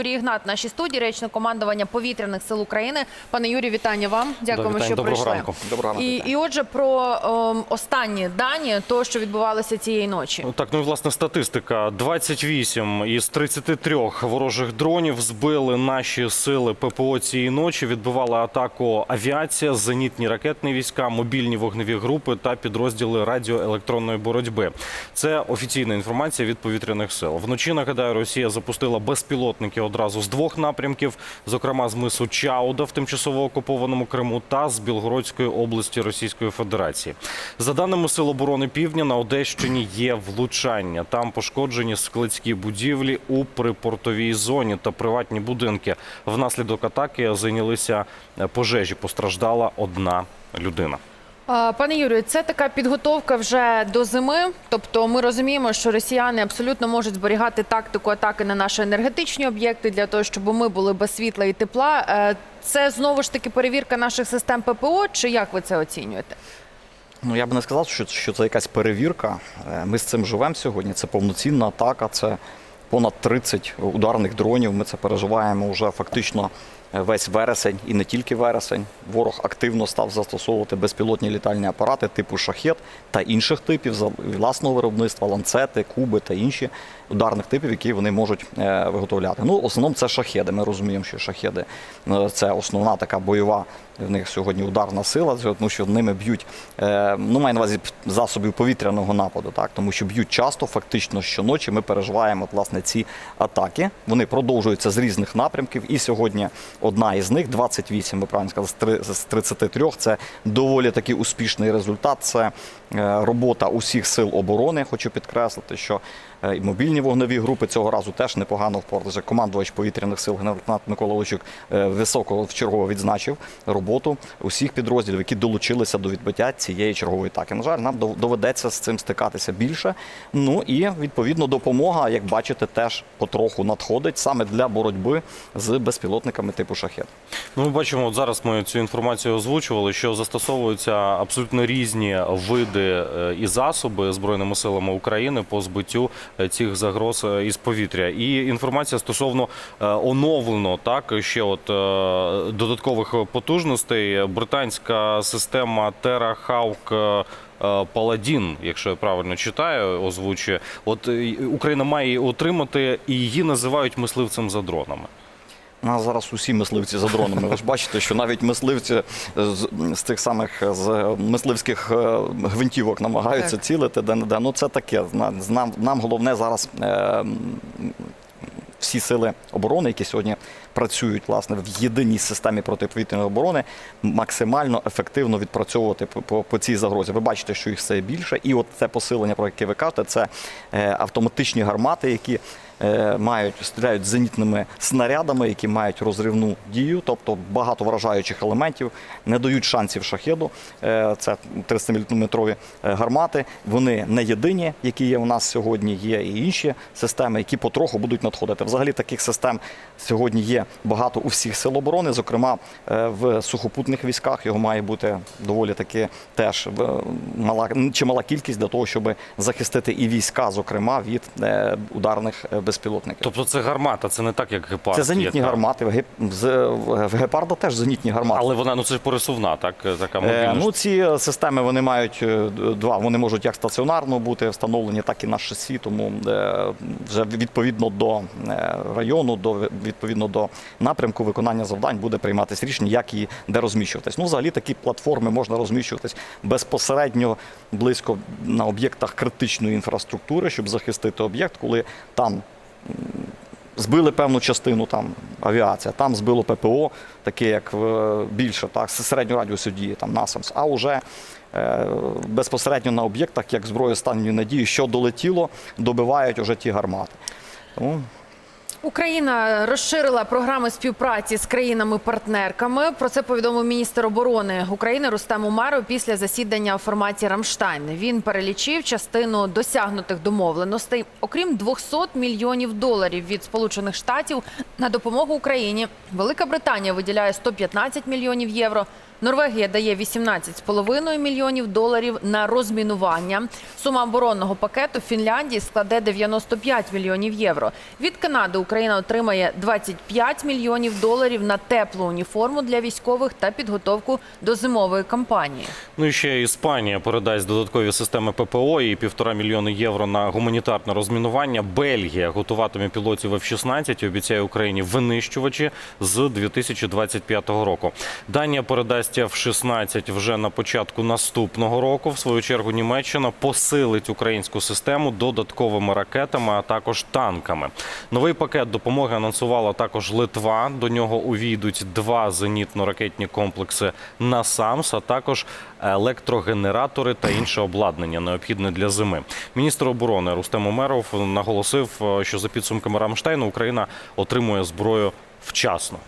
Юрій Ігнат, нашій студії, речник командування повітряних сил України. Пане Юрію, вітання вам. Дякуємо, що Доброго прийшли. ранку. Доброго ранку, І, і отже, про ем, останні дані, того, що відбувалося цієї ночі. Ну, Так, ну і власне статистика: 28 із 33 ворожих дронів збили наші сили ППО цієї ночі. Відбивала атаку авіація, зенітні ракетні війська, мобільні вогневі групи та підрозділи радіоелектронної боротьби. Це офіційна інформація від повітряних сил. Вночі нагадаю, Росія запустила безпілотники одразу з двох напрямків, зокрема з мису Чауда в тимчасово окупованому Криму та з Білгородської області Російської Федерації. За даними Сил оборони Півдня, на Одещині є влучання. Там пошкоджені складські будівлі у припортовій зоні та приватні будинки. Внаслідок атаки зайнялися пожежі. Постраждала одна людина. Пане Юрію, це така підготовка вже до зими. Тобто, ми розуміємо, що росіяни абсолютно можуть зберігати тактику атаки на наші енергетичні об'єкти для того, щоб ми були без світла і тепла. Е, Це знову ж таки перевірка наших систем ППО. Чи як ви це оцінюєте? Ну я б не сказав, що, що це якась перевірка. Е, Ми з цим живемо сьогодні. Це повноцінна атака, це понад 30 ударних дронів. Ми це переживаємо вже фактично весь вересень і не тільки вересень. Ворог активно став застосовувати безпілотні літальні апарати типу шахет та інших типів власного виробництва, ланцети, куби та інші ударних типів, які вони можуть е, виготовляти. Ну, в основному це шахеди. Ми розуміємо, що шахеди е, це основна така бойова в них сьогодні ударна сила, тому що ними б'ють, е, ну маю на увазі засобів повітряного нападу, так тому що б'ють часто, фактично щоночі. Ми переживаємо от, власне ці атаки. Вони продовжуються з різних напрямків. І сьогодні одна із них, 28, ви правильно сказали, з три- з 33, Це доволі таки успішний результат. Це робота усіх сил оборони. Хочу підкреслити, що е, і мобільні вогневі групи цього разу теж непогано впоралися. Командувач повітряних сил генерал-лейтенант Микола Лучук е, високо вчергово відзначив роботу усіх підрозділів, які долучилися до відбиття цієї чергової атаки. На жаль, нам доведеться з цим стикатися більше. Ну і відповідно допомога, як бачите, теж потроху надходить саме для боротьби з безпілотниками типу шахет. Ну, ми бачимо, от зараз ми цю інформацію озвучували, що застосовуються абсолютно різні види е, і засоби збройними силами України по збиттю е, цих загроз е, із повітря. І інформація стосовно оновлено так ще от додаткових потужностей. Британська система Терахаук. Паладін, якщо я правильно читаю, озвучує. От Україна має її отримати, і її називають мисливцем за дронами. У нас зараз усі мисливці за дронами. Ви ж бачите, що навіть мисливці з, з тих самих з мисливських е, гвинтівок намагаються Так. цілити де-не-де. Ну це таке. Нам, нам головне зараз. Е, всі сили оборони, які сьогодні працюють власне в єдиній системі протиповітряної оборони, максимально ефективно відпрацьовувати по, по, по цій загрозі. Ви бачите, що їх все більше, і от це посилення, про яке ви кажете, це е, автоматичні гармати, які мають стріляють зенітними снарядами, які мають розривну дію, тобто багато вражаючих елементів, не дають шансів шахеду. Е, це 30-мм гармати. Вони не єдині, які є у нас сьогодні. Є і інші системи, які потроху будуть надходити. Взагалі таких систем сьогодні є багато у всіх сил оборони, зокрема е, в сухопутних військах. Його має бути доволі таки теж е, мала чимала кількість для того, щоб захистити і війська, зокрема від е, ударних е, безпілотників. Тобто це гармата, це не так, як гепард. Це зенітні яка- гармати. В геп- В гепарда теж зенітні гармати. Але вона ну це ж пересувна, так така Е. Ну, ці системи вони мають е, два. Вони можуть як стаціонарно бути встановлені, так і на шасі. Тому е, вже відповідно до е, району, до відповідно до напрямку виконання завдань буде прийматися рішення, як і де розміщуватись. Ну, взагалі такі платформи можна розміщуватись безпосередньо близько на об'єктах критичної інфраструктури, щоб захистити об'єкт, коли там збили певну частину там авіація, там збило ППО, таке як більше, так, середнього радіусу дії, там НАСАМС, а вже е, безпосередньо на об'єктах, як зброя останньої надії, що долетіло, добивають уже ті гармати. Тому Україна розширила програми співпраці з країнами-партнерками. Про це повідомив міністр оборони України Рустем Умеров після засідання у форматі Рамштайн. Він перелічив частину досягнутих домовленостей. Окрім 200 мільйонів доларів від Сполучених Штатів на допомогу Україні. Велика Британія виділяє 115 мільйонів євро. Норвегія дає 18,5 мільйонів доларів на розмінування. Сума оборонного пакету Фінляндії складе 95 мільйонів євро. Від Канади Україна отримає 25 мільйонів доларів на теплу уніформу для військових та підготовку до зимової кампанії. Ну і ще Іспанія передасть додаткові системи ППО і півтора мільйони євро на гуманітарне розмінування. Бельгія готуватиме пілотів F-16 і обіцяє Україні винищувачі з 2025 року. Данія передасть F-16 вже на початку наступного року. В свою чергу Німеччина посилить українську систему додатковими ракетами, а також танками. Новий пакет допомоги анонсувала також Литва. До нього увійдуть два зенітно-ракетні комплекси НАСАМС, а також електрогенератори та інше обладнання, необхідне для зими. Міністр оборони Рустем Умеров наголосив, е, що за підсумками Рамштайну Україна отримує зброю вчасно.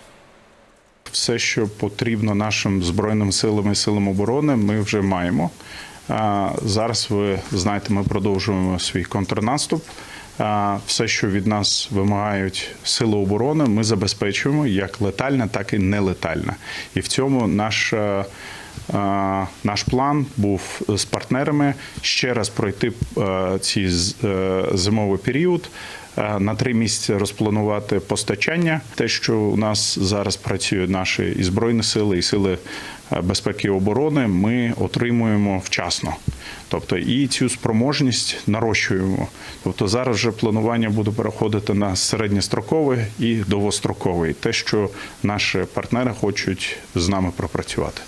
Все, що потрібно нашим збройним силам і силам оборони, ми вже маємо. Зараз ви знаєте, ми продовжуємо свій контрнаступ. Все, що від нас вимагають сили оборони, ми забезпечуємо як летальне, так і нелетальне. І в цьому наш. Наш план був з партнерами ще раз пройти ці е, зимовий період, на три місяці розпланувати постачання. Те, що у нас зараз працюють наші і збройні сили, і сили е, безпеки і оборони, ми отримуємо вчасно. Тобто і цю спроможність нарощуємо. Тобто зараз вже планування буде переходити на середньострокове і довгострокове. Те, що наші партнери хочуть з нами пропрацювати.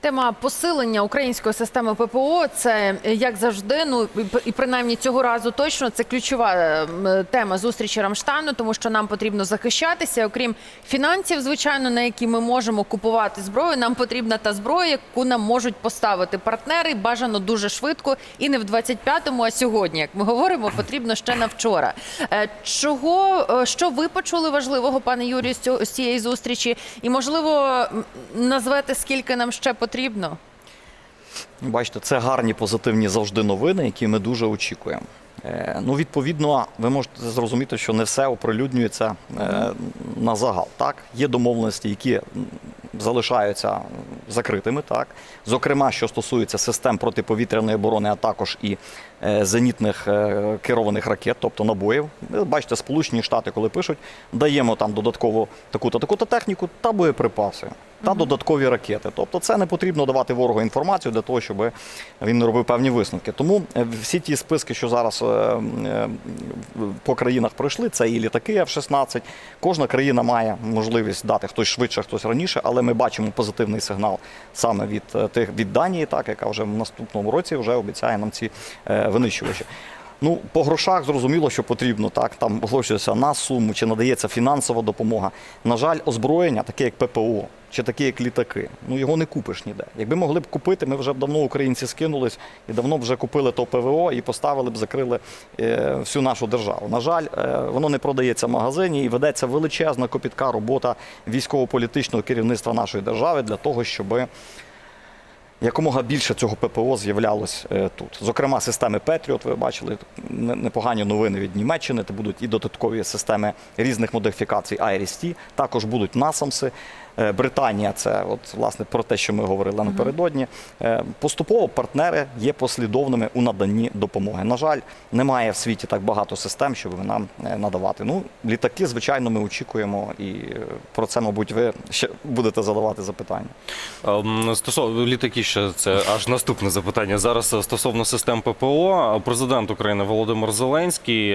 Тема посилення української системи ППО це як завжди. Ну і принаймні цього разу точно це ключова тема зустрічі Рамштайну, тому що нам потрібно захищатися. Окрім фінансів, звичайно, на які ми можемо купувати зброю. Нам потрібна та зброя, яку нам можуть поставити партнери. Бажано дуже швидко і не в 25-му, а сьогодні. Як ми говоримо, потрібно ще на вчора. Е, Чого е, що ви почули важливого, пане Юрію, з цієї зустрічі? І можливо назвете скільки нам ще потрібно? Бачите, це гарні позитивні завжди новини, які ми дуже очікуємо. Е, Ну, відповідно, ви можете зрозуміти, що не все оприлюднюється е, на загал. Так, є домовленості, які залишаються закритими. Так, зокрема, що стосується систем протиповітряної оборони, а також і е, зенітних керованих ракет, тобто набоїв. Бачите, Сполучені Штати, коли пишуть, даємо там додатково таку-то таку-то техніку та боєприпаси. Та додаткові ракети. Тобто це не потрібно давати ворогу інформацію для того, щоб він робив певні висновки. Тому е, всі ті списки, що зараз е, е, по країнах пройшли, це і літаки F-16. Кожна країна має можливість дати хтось швидше, хтось раніше, але ми бачимо позитивний сигнал саме від тих від Данії, так яка вже в наступному році вже обіцяє нам ці винищувачі. Ну, по грошах зрозуміло, що потрібно. Так, там оголошується на суму, чи надається фінансова допомога. На жаль, озброєння, таке як ППО, чи таке як літаки, ну його не купиш ніде. Якби могли б купити, ми вже б давно українці скинулись і давно б вже купили то ПВО і поставили б, закрили е, всю нашу державу. На жаль, е, воно не продається в магазині і ведеться величезна копітка робота військово-політичного керівництва нашої держави для того, щоби якомога більше цього ППО з'являлось е, тут. Зокрема, системи Петріот, ви бачили не- непогані новини від Німеччини. Це будуть і додаткові системи різних модифікацій IRIS-T, також будуть насамси. Е, Британія це от власне про те, що ми говорили напередодні. Е, Поступово партнери є послідовними у наданні допомоги. На жаль, немає в світі так багато систем, щоб нам е, надавати. Ну, літаки, звичайно, ми очікуємо, і про це, мабуть, ви ще будете задавати запитання. Ем, Стосовно літаки, ще це аж наступне запитання. Зараз стосовно систем ППО, президент України Володимир Зеленський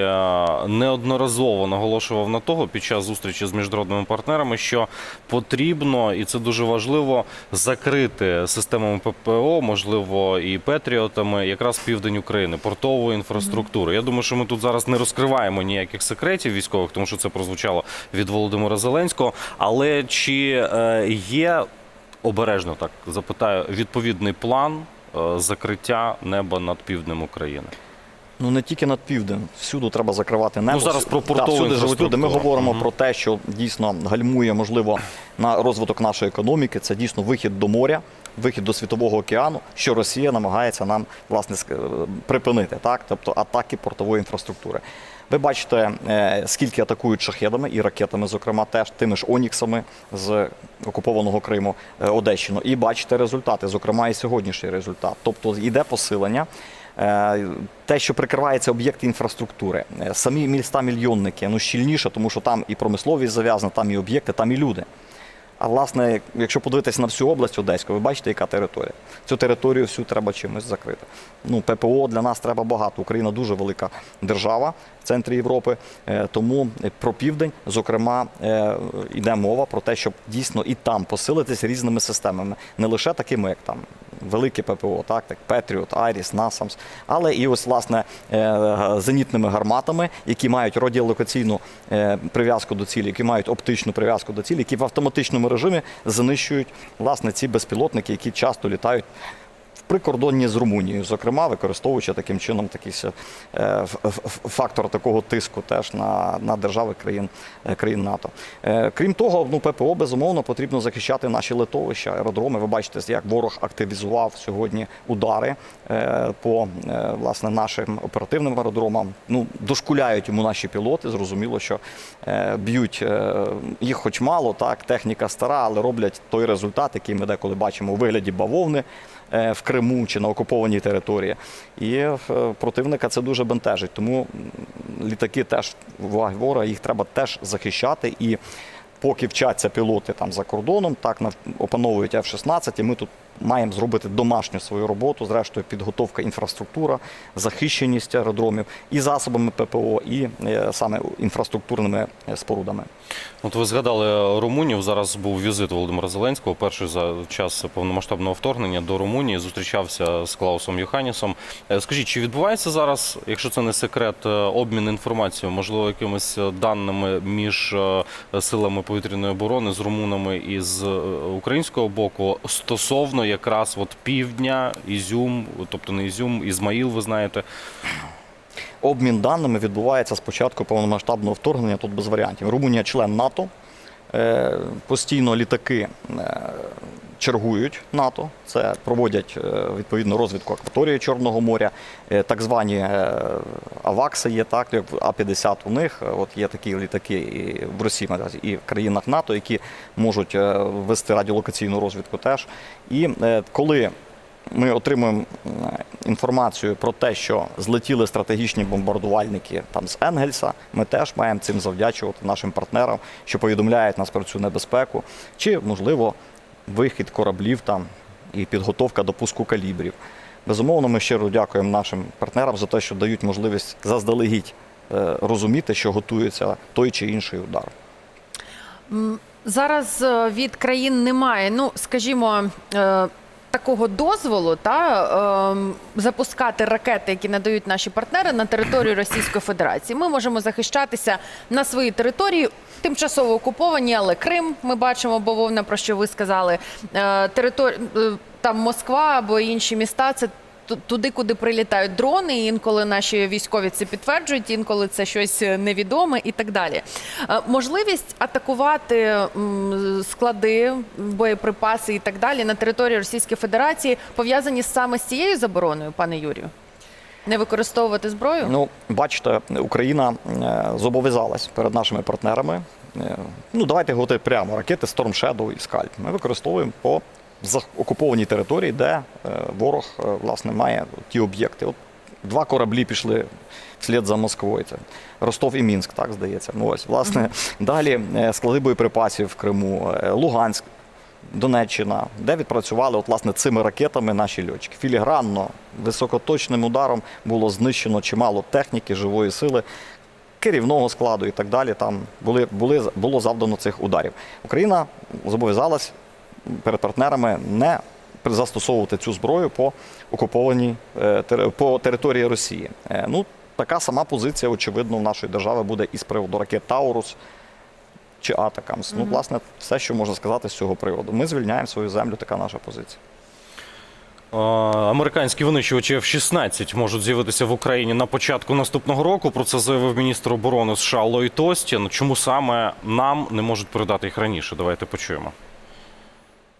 неодноразово наголошував на того під час зустрічі з міжнародними партнерами, що потрібно, і це дуже важливо, закрити системами ППО, можливо, і Петріотами, якраз південь України, портову інфраструктуру. Я думаю, що ми тут зараз не розкриваємо ніяких секретів військових, тому що це прозвучало від Володимира Зеленського. Але чи е, є обережно так запитаю, відповідний план е, закриття неба над півднем України. Ну не тільки над південь, всюди треба закривати небо. Ну, зараз про Да, портову всюди живуть люди. Ми говоримо Мгм. про те, що дійсно гальмує можливо на розвиток нашої економіки. Це дійсно вихід до моря, вихід до світового океану, що Росія намагається нам власне ск- припинити, так тобто атаки портової інфраструктури. Ви бачите, е, скільки атакують шахедами і ракетами, зокрема, теж тими ж Оніксами з окупованого Криму е, Одещину. І бачите результати, зокрема, і сьогоднішній результат. Тобто йде посилення. Е, Те, що прикривається об'єкти інфраструктури, Е, самі міста мільйонники, ну щільніше, тому що там і промисловість зав'язана, там і об'єкти, там і люди. А власне, якщо подивитися на всю область Одеську, ви бачите, яка територія. Цю територію всю треба чимось закрити. Ну, ППО для нас треба багато. Україна дуже велика держава в центрі Європи. Е, Тому про південь, зокрема, е, йде мова про те, щоб дійсно і там посилитись різними системами, не лише такими, як там велике ППО, так, так Петріот, Айріс, Насамс, але і ось власне е, зенітними гарматами, які мають радіолокаційну е, прив'язку до цілі, які мають оптичну прив'язку до цілі, які в автоматичному режимі знищують власне ці безпілотники, які часто літають. Прикордонні з Румунією, зокрема, використовуючи таким чином такий е, фактор такого тиску теж на, на держави країн, е, країн НАТО. Е, Крім того, ну ППО безумовно потрібно захищати наші литовища, аеродроми. Ви бачите, як ворог активізував сьогодні удари по власне нашим оперативним аеродромам. Ну дошкуляють йому наші пілоти. Зрозуміло, що б'ють їх, хоч мало, так техніка стара, але роблять той результат, який ми деколи бачимо у вигляді бавовни в Криму чи на окупованій території. І е, противника це дуже бентежить. Тому літаки теж уваги ворога, їх треба теж захищати. І поки вчаться пілоти там за кордоном, так опановують F-16, і ми тут маємо зробити домашню свою роботу, зрештою, підготовка інфраструктура, захищеність аеродромів і засобами ППО, і е, саме інфраструктурними е, спорудами. От ви згадали Румунію. Зараз був візит Володимира Зеленського. Перший за час повномасштабного вторгнення до Румунії зустрічався з Клаусом Йоханісом. Е, Скажіть, чи відбувається зараз, якщо це не секрет, обмін інформацією, можливо, якимись даними між силами повітряної оборони з румунами і з українського боку стосовно якраз от півдня, Ізюм, тобто не Ізюм, Ізмаїл, ви знаєте. Обмін даними відбувається з початку повномасштабного вторгнення, тут без варіантів. Румунія член НАТО. Е, Постійно літаки е, чергують НАТО, це проводять е, відповідно розвідку акваторії Чорного моря. Е, Так звані е, авакси є, так, як А-50 у них. От є такі літаки і в Росії і в країнах НАТО, які можуть вести радіолокаційну розвідку теж. І коли ми отримуємо інформацію про те, що злетіли стратегічні бомбардувальники там з Енгельса. Ми теж маємо цим завдячувати нашим партнерам, що повідомляють нас про цю небезпеку, чи можливо вихід кораблів там і підготовка до пуску калібрів. Безумовно, ми щиро дякуємо нашим партнерам за те, що дають можливість заздалегідь е, розуміти, що готується той чи інший удар. Зараз е, від країн немає, ну скажімо. Е, Такого дозволу та ем, запускати ракети, які надають наші партнери на територію Російської Федерації. Ми можемо захищатися на своїй території, тимчасово окуповані, але Крим ми бачимо, бо вовна про що ви сказали. Е, територ... е, там Москва або інші міста. Це туди, куди прилітають дрони. Інколи наші військові це підтверджують, інколи це щось невідоме і так далі. Е, Можливість атакувати склади, боєприпаси і так далі на території Російської Федерації пов'язані саме з цією забороною, пане Юрію? Не використовувати зброю? Ну, бачите, Україна е, зобов'язалась перед нашими партнерами. е, Ну, давайте говорити прямо: ракети Storm Shadow і Scalp. Ми використовуємо по за- окупованій території, де е, ворог е, власне має ті об'єкти. От два кораблі пішли вслід за Москвою. Це Ростов і Мінськ, так здається. Ну, ось, власне, далі е, склади боєприпасів в Криму, Луганськ. Донеччина, де відпрацювали от, власне, цими ракетами наші льотчики. Філігранно, високоточним ударом було знищено чимало техніки, живої сили, керівного складу і так далі. Там були, були, було завдано цих ударів. Україна зобов'язалась перед партнерами не застосовувати цю зброю по окупованій е, по території Росії. Е, Ну, така сама позиція, очевидно, в нашої держави буде і з приводу ракет Таурус чи Атакамс. Ну, власне, все, що можна сказати з цього приводу. Ми звільняємо свою землю, така наша позиція. Американські винищувачі F-16 можуть з'явитися в Україні на початку наступного року. Про це заявив міністр оборони США Ллойд Остін. Чому саме нам не можуть передати їх раніше? Давайте почуємо.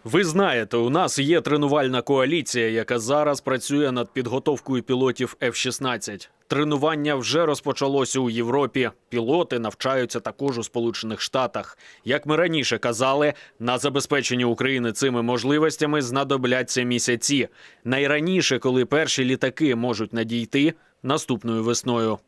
Ви знаєте, у нас є тренувальна коаліція, яка зараз працює над підготовкою пілотів F-16. Тренування вже розпочалося у Європі. Пілоти навчаються також у Сполучених Штатах. Як ми раніше казали, на забезпечення України цими можливостями знадобляться місяці. Найраніше, коли перші літаки можуть надійти наступною весною.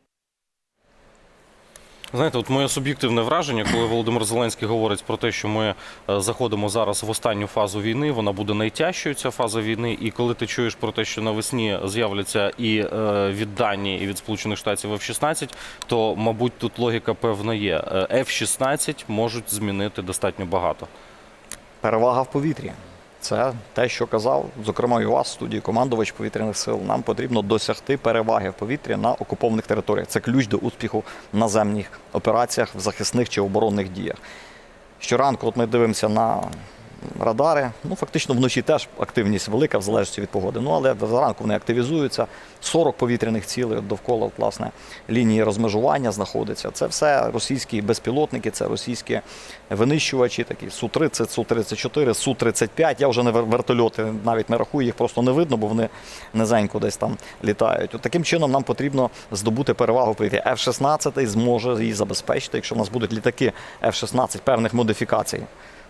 Знаєте, от моє суб'єктивне враження, коли Володимир Зеленський говорить про те, що ми е, заходимо зараз в останню фазу війни, вона буде найтяжчою ця фаза війни. І коли ти чуєш про те, що навесні з'являться і е, від Данії, і від Сполучених Штатів F-16, то мабуть тут логіка певна є. Е, F-16 можуть змінити достатньо багато. Перевага в повітрі. Це те, що казав, зокрема, і у вас в студії командувач повітряних сил. Нам потрібно досягти переваги в повітрі на окупованих територіях. Це ключ до успіху в наземних операціях, в захисних чи оборонних діях. Щоранку, от ми дивимося на радари. Ну, фактично вночі теж активність велика, в залежності від погоди. Ну, але зранку вони активізуються. 40 повітряних цілей довкола власне, лінії розмежування знаходиться. Це все російські безпілотники, це російські винищувачі, такі Су-30, Су-34, Су-35. Я вже не вертольоти навіть не рахую, їх просто не видно, бо вони низенько десь там літають. От таким чином нам потрібно здобути перевагу в повітрі. F-16 зможе її забезпечити, якщо в нас будуть літаки F-16 певних модифікацій.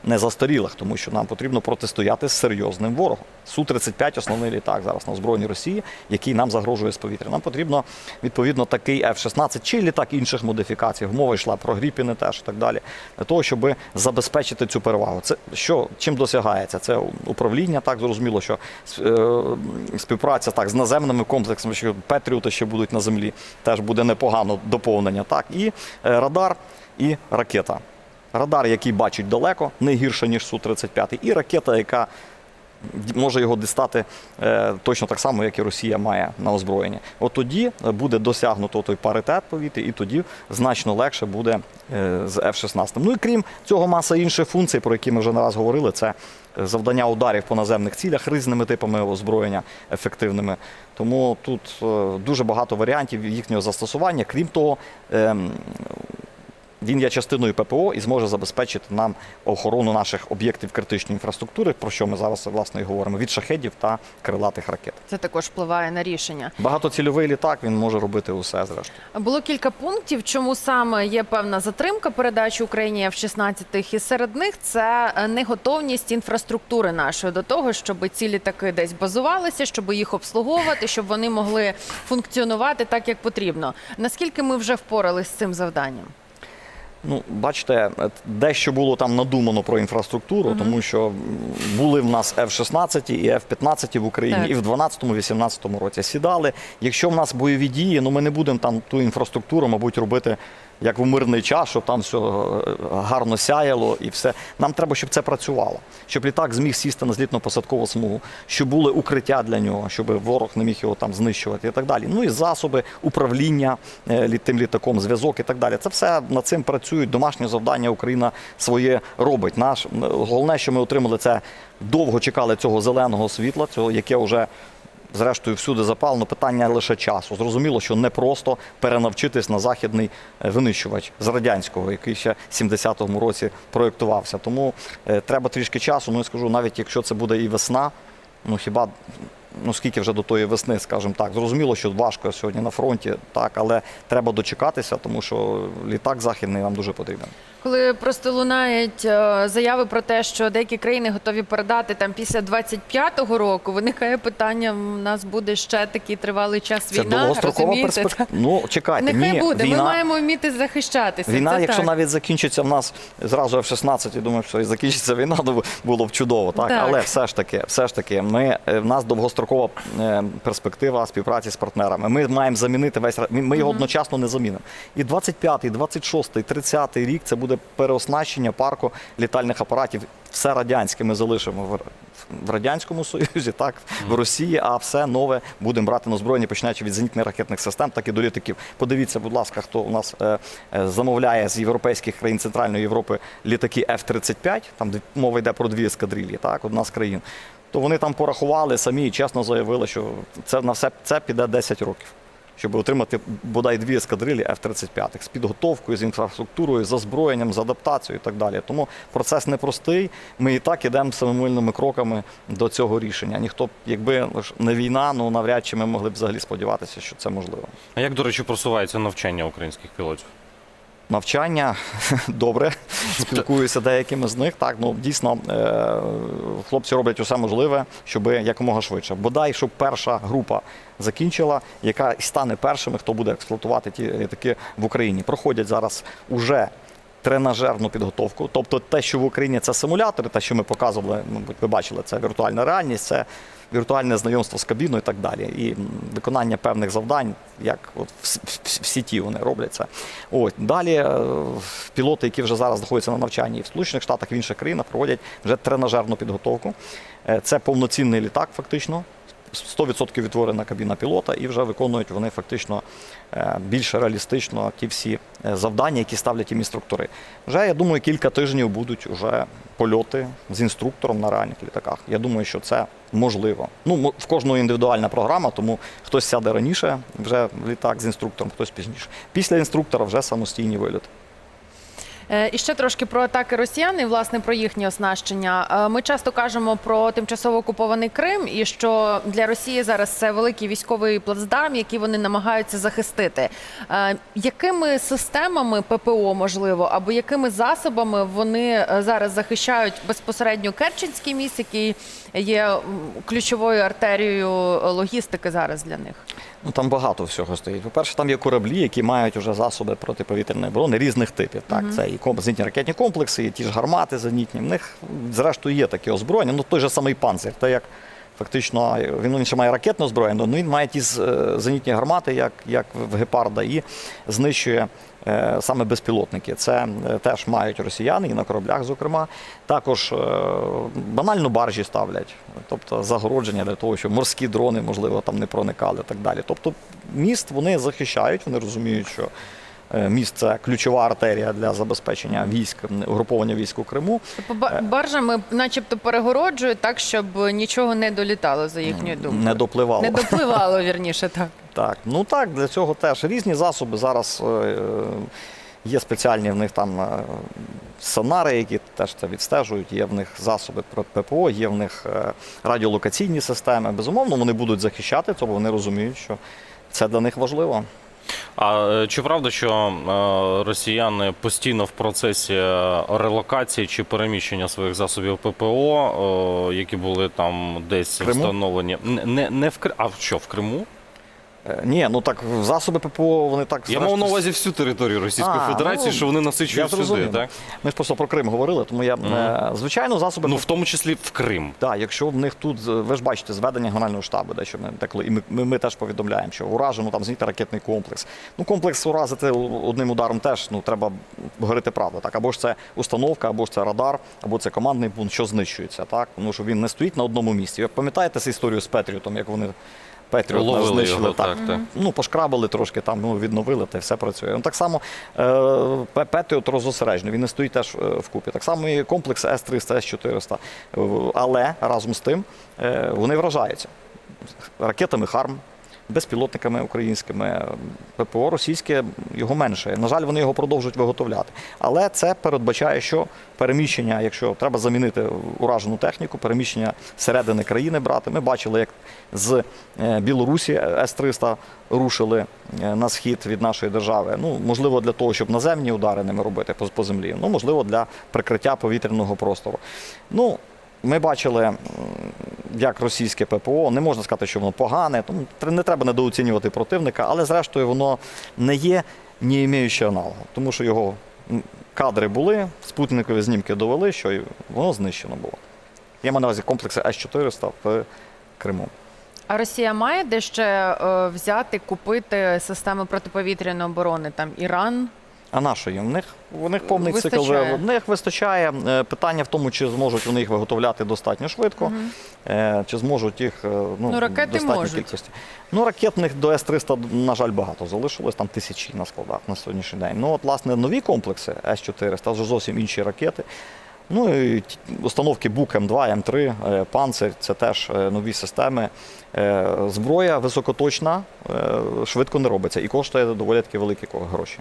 Не застарілих, тому що нам потрібно протистояти з серйозним ворогом. Су-35 основний літак зараз на озброєнні Росії, який нам загрожує з повітря. Нам потрібно відповідно такий F-16 чи літак інших модифікацій. Мова йшла про Гріпіни теж і так далі, для того, щоб забезпечити цю перевагу. Це що чим досягається? Це управління, так зрозуміло, що е, співпраця так з наземними комплексами, що Петріоти ще будуть на землі, теж буде непогано доповнення. Так і е, радар, і ракета. Радар, який бачить далеко, не гірше, ніж Су-35, і ракета, яка може його дістати е, точно так само, як і Росія має на озброєнні. От тоді е, буде досягнуто той паритет повітря, і тоді значно легше буде е, з F-16. Ну і крім цього, маса інших функцій, про які ми вже не раз говорили, це завдання ударів по наземних цілях різними типами озброєння ефективними. Тому тут дуже багато варіантів їхнього застосування. Крім того, ем, він є частиною ППО і зможе забезпечити нам охорону наших об'єктів критичної інфраструктури, про що ми зараз власне і говоримо, від шахедів та крилатих ракет. Це також впливає на рішення. Багатоцільовий літак він може робити усе зрештою. Було кілька пунктів, чому саме є певна затримка передачі Україні F-16, і серед них це е, неготовність інфраструктури нашої до того, щоб ці літаки десь базувалися, щоб їх обслуговувати, щоб вони могли функціонувати так, як потрібно. Наскільки ми вже впоралися з цим завданням? Ну, бачите, дещо було там надумано про інфраструктуру, тому що були в нас F-16 і F-15 в Україні Так. і в 12-18 році сідали. Якщо в нас бойові дії, ну ми не будемо там ту інфраструктуру, мабуть, робити як в мирний час, щоб там все гарно сяяло і все. Нам треба, щоб це працювало, щоб літак зміг сісти на злітно-посадкову смугу, щоб були укриття для нього, щоб ворог не міг його там знищувати і так далі. Ну і засоби управління е, тим літаком, зв'язок і так далі. Це все над цим працюють. Домашнє завдання Україна своє робить. Наш головне, що ми отримали, це довго чекали цього зеленого світла, цього яке вже. Зрештою, всюди запалено питання лише часу. Зрозуміло, що не просто перенавчитись на західний е, винищувач з радянського, який ще в 70-му році проєктувався. Тому е, треба трішки часу. Ну я скажу, навіть якщо це буде і весна, ну хіба ну скільки вже до тої весни, скажімо так. Зрозуміло, що важко сьогодні на фронті, так, але треба дочекатися, тому що літак західний нам дуже потрібен. Коли просто лунають е, заяви про те, що деякі країни готові передати там після 25-го року, виникає питання: в нас буде ще такий тривалий час війна. Це довгострокова перспектива. Ну чекайте, Нехай ні, буде. війна... Ми маємо вміти захищатися. Війна, Це якщо так. навіть закінчиться в нас зразу F-16, і думаю, що і закінчиться війна, то було б чудово, так? Так. Але все ж таки, все ж таки, ми е, в нас довгострокова е, перспектива співпраці з партнерами. Ми маємо замінити весь ми- його одночасно не замінимо. І 25-й, 26-й, 30-й рік це буде переоснащення парку літальних апаратів. Все радянське ми залишимо в, в радянському союзі, так в Росії, а все нове будемо брати на озброєння, починаючи від зенітних ракетних систем, так і до літаків. Подивіться, будь ласка, хто у нас е, е, замовляє з європейських країн Центральної Європи літаки F-35, там де мова йде про дві ескадрилі, так, одна з країн. То вони там порахували самі і чесно заявили, що це на все це піде 10 років. Щоб отримати бодай дві ескадрилі F-35 з підготовкою, з інфраструктурою, з озброєнням, з адаптацією і так далі. Тому процес непростий. Ми і так ідемо семимильними кроками до цього рішення. Ніхто якби не війна, ну навряд чи ми могли б взагалі сподіватися, що це можливо. А як, до речі, просувається навчання українських пілотів? Навчання добре, спілкуюся деякими з них. Так, ну дійсно е, хлопці роблять усе можливе, щоб якомога швидше. Бодай, щоб перша група закінчила, яка стане першими, хто буде експлуатувати ті літаки в Україні. Проходять зараз уже тренажерну підготовку. Тобто те, що в Україні це симулятори, те, що ми показували, мабуть, ви бачили, це віртуальна реальність, це віртуальне знайомство з кабіною і так далі. І виконання певних завдань, як от в, сіті вони робляться. От. Далі е, пілоти, які вже зараз знаходяться на навчанні в Сполучених Штатах, в інших країнах, проводять вже тренажерну підготовку. Е, Це повноцінний літак, фактично. 100% відтворена кабіна пілота, і вже виконують вони фактично більш реалістично ті всі е, завдання, які ставлять їм інструктори. Вже я думаю, кілька тижнів будуть вже польоти з інструктором на реальних літаках. Я думаю, що це можливо. Ну в кожного індивідуальна програма, тому хтось сяде раніше, вже в літак з інструктором, хтось пізніше. Після інструктора вже самостійні вильоти. Е, І ще трошки про атаки росіян і власне про їхнє оснащення. Е, Ми часто кажемо про тимчасово окупований Крим, і що для Росії зараз це великий військовий плацдарм, який вони намагаються захистити. Е, Якими системами ППО можливо, або якими засобами вони зараз захищають безпосередньо Керченський міст, який є ключовою артерією логістики зараз для них? Ну там багато всього стоїть. По-перше, там є кораблі, які мають вже засоби протиповітряної оборони різних типів. Так, це і зенітні ракетні комплекси, і ті ж гармати зенітні. В них, зрештою, є таке озброєння. Ну той же самий панцир. та як фактично він, він ще має ракетне озброєння, але він має ті е, зенітні гармати, як, як в гепарда, і знищує. Е, Саме безпілотники, це е, теж мають росіяни і на кораблях, зокрема. Також е, банально баржі ставлять, тобто загородження для того, щоб морські дрони, можливо, там не проникали і так далі. Тобто міст вони захищають, вони розуміють, що міст це ключова артерія для забезпечення військ, угруповання військ у Криму. Тобто баржами, начебто, перегороджують так, щоб нічого не долітало за їхньою думкою. Не допливало. Не допливало, вірніше, так. Так, ну так, для цього теж різні засоби. Зараз е, є спеціальні в них там е, сонари, які теж це відстежують. Є в них засоби ППО, є в них е, радіолокаційні системи. Безумовно, вони будуть захищати це, бо вони розуміють, що це для них важливо. А е, чи правда, що росіяни постійно в процесі релокації чи переміщення своїх засобів ППО, які були там десь Криму? встановлені, не, не, не в Криму, а що в Криму? Е, Ні, ну так засоби ППО вони так Я мав на увазі всю територію Російської А, Федерації, ну, що вони Я насичують сюди, так? Ми ж просто про Крим говорили, тому я е, звичайно засоби Ну в тому числі в Крим. Так, якщо в них тут, е, ви ж бачите, зведення генерального штабу, де що ми деколи, і ми, ми, ми теж повідомляємо, що уражено там зенітно ракетний комплекс. Ну, комплекс уразити одним ударом теж ну, треба говорити правду. Так, або ж це установка, або ж це радар, або це командний пункт, що знищується, так? Тому що він не стоїть на одному місці. Ви пам'ятаєте цю історію з Петріотом, як вони Петріот нас Ловили знищили? його, так. так. Ну, пошкрабили трошки там, ну, відновили, та й все працює. Ну, так само е, Петріот розосереджений, він не стоїть теж в вкупі. Так само і комплекс С-300, С-400. Е, Але разом з тим е, вони вражаються ракетами ХАРМ, безпілотниками українськими. ППО російське його менше. На жаль, вони його продовжують виготовляти. Але це передбачає, що переміщення, якщо треба замінити уражену техніку, переміщення середини країни брати. Ми бачили, як з е, Білорусі С-300 рушили е, на схід від нашої держави. Ну, можливо, для того, щоб наземні удари ними робити по, по землі. Ну, можливо, для прикриття повітряного простору. Ну, ми бачили, як російське ППО, не можна сказати, що воно погане, тому не треба недооцінювати противника, але зрештою воно не є не імеючи аналогу, тому що його кадри були, спутникові знімки довели, що воно знищено було. Я маю на увазі комплекси С-400 в Криму. А Росія має де ще е, взяти, купити системи протиповітряної оборони? Там Іран. А нашої? В них, в них повний цикл Вистачає. вже. В них вистачає. Е, Питання в тому, чи зможуть вони їх виготовляти достатньо швидко, е, чи зможуть їх е, ну, Ну, ракети достатньо можуть. кількості. Ну, ракетних до С-300, на жаль, багато залишилось, там тисячі на складах на сьогоднішній день. Ну, от, власне, нові комплекси С-400, вже зовсім інші ракети. Ну і установки БУК М2, М3, е, Панцир це теж нові системи. Зброя високоточна, швидко не робиться і коштує доволі таки великі гроші.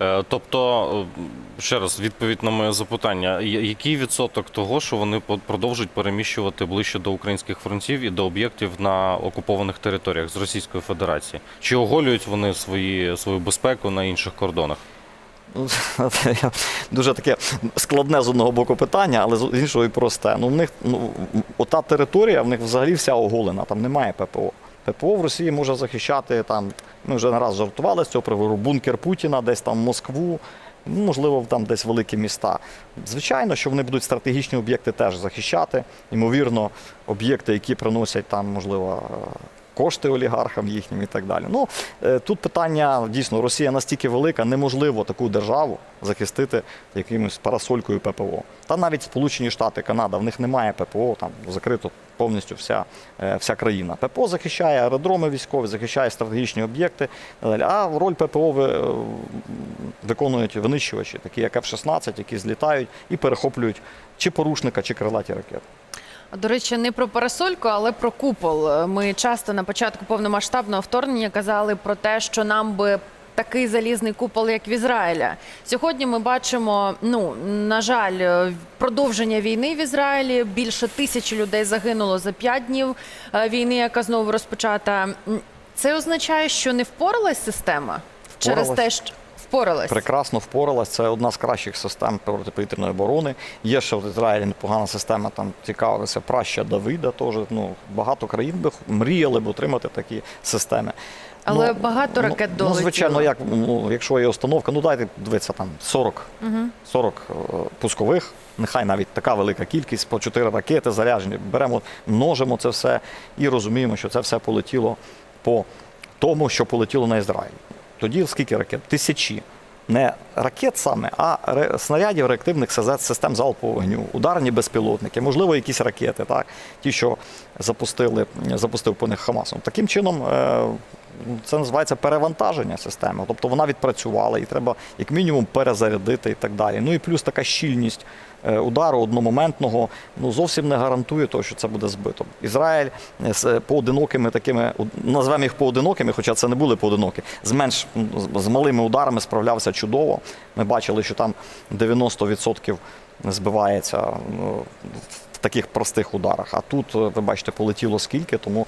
Е, Тобто, е, ще раз, відповідь на моє запитання: який відсоток того, що вони продовжують переміщувати ближче до українських фронтів і до об'єктів на окупованих територіях з Російської Федерації? Чи оголюють вони свої, свою безпеку на інших кордонах? Ну, Дуже таке складне з одного боку питання, але з іншого і просте. Ну, в них ну, ота територія в них взагалі вся оголена, там немає ППО. ППО в Росії може захищати там. Ми вже не раз жартували з цього приводу, бункер Путіна, десь там Москву, ну, можливо, там десь великі міста. Звичайно, що вони будуть стратегічні об'єкти теж захищати. Ймовірно, об'єкти, які приносять там, можливо, кошти олігархам їхнім і так далі. Ну е, тут питання дійсно Росія настільки велика, неможливо таку державу захистити якимось парасолькою ППО. Та навіть Сполучені Штати, Канада, в них немає ППО, там закрито повністю вся, е, вся країна. ППО захищає аеродроми військові, захищає стратегічні об'єкти. далі. А роль ППО ви- е, виконують винищувачі, такі як F-16, які злітають і перехоплюють чи порушника, чи крилаті ракети. До речі, не про парасольку, але про купол. Ми часто на початку повномасштабного вторгнення казали про те, що нам би такий залізний купол, як в Ізраїля. Сьогодні ми бачимо, ну на жаль, продовження війни в Ізраїлі. Більше тисячі людей загинуло за п'ять днів е, війни, яка знову розпочата. Це означає, що не впоралась система через те, що впоралась. Прекрасно впоралась. Це одна з кращих систем протиповітряної оборони. Є ще в Ізраїлі непогана система, там цікавилися праща Давида. Теж ну багато країн би мріяли б отримати такі системи. Але багато ракет ну, долетіло. звичайно, як ну, якщо є установка, ну дайте дивитися там 40, 40 е, пускових. Нехай навіть така велика кількість, по 4 ракети заряджені. Беремо, множимо це все і розуміємо, що це все полетіло по тому, що полетіло на Ізраїль. Тоді скільки ракет? Тисячі. Не ракет саме, а снарядів реактивних систем залпового вогню, ударні безпілотники, можливо, якісь ракети, так? ті, що запустили, запустив по них Хамасом. Таким чином, е, це називається перевантаження системи. Тобто вона відпрацювала, і треба як мінімум перезарядити і так далі. Ну і плюс така щільність е, удару одномоментного ну, зовсім не гарантує того, що це буде збито. Ізраїль е, з поодинокими такими, назвемо їх поодинокими, хоча це не були поодинокі, з менш з- малими ударами справлявся чудово. Ми бачили, що там 90% збивається в таких простих ударах. А тут, е, ви бачите, полетіло скільки, тому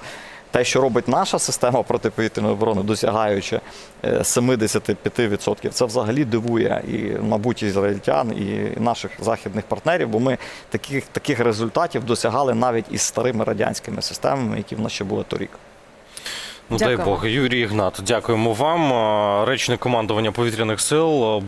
те, що робить наша система протиповітряної оборони, досягаючи е, 75%, це взагалі дивує і, мабуть, ізраїльтян, і наших західних партнерів, бо ми таких, таких результатів досягали навіть із старими радянськими системами, які в нас ще були торік. Ну дай Бог, Юрій Ігнат, дякуємо вам. Е, Речник командування повітряних сил.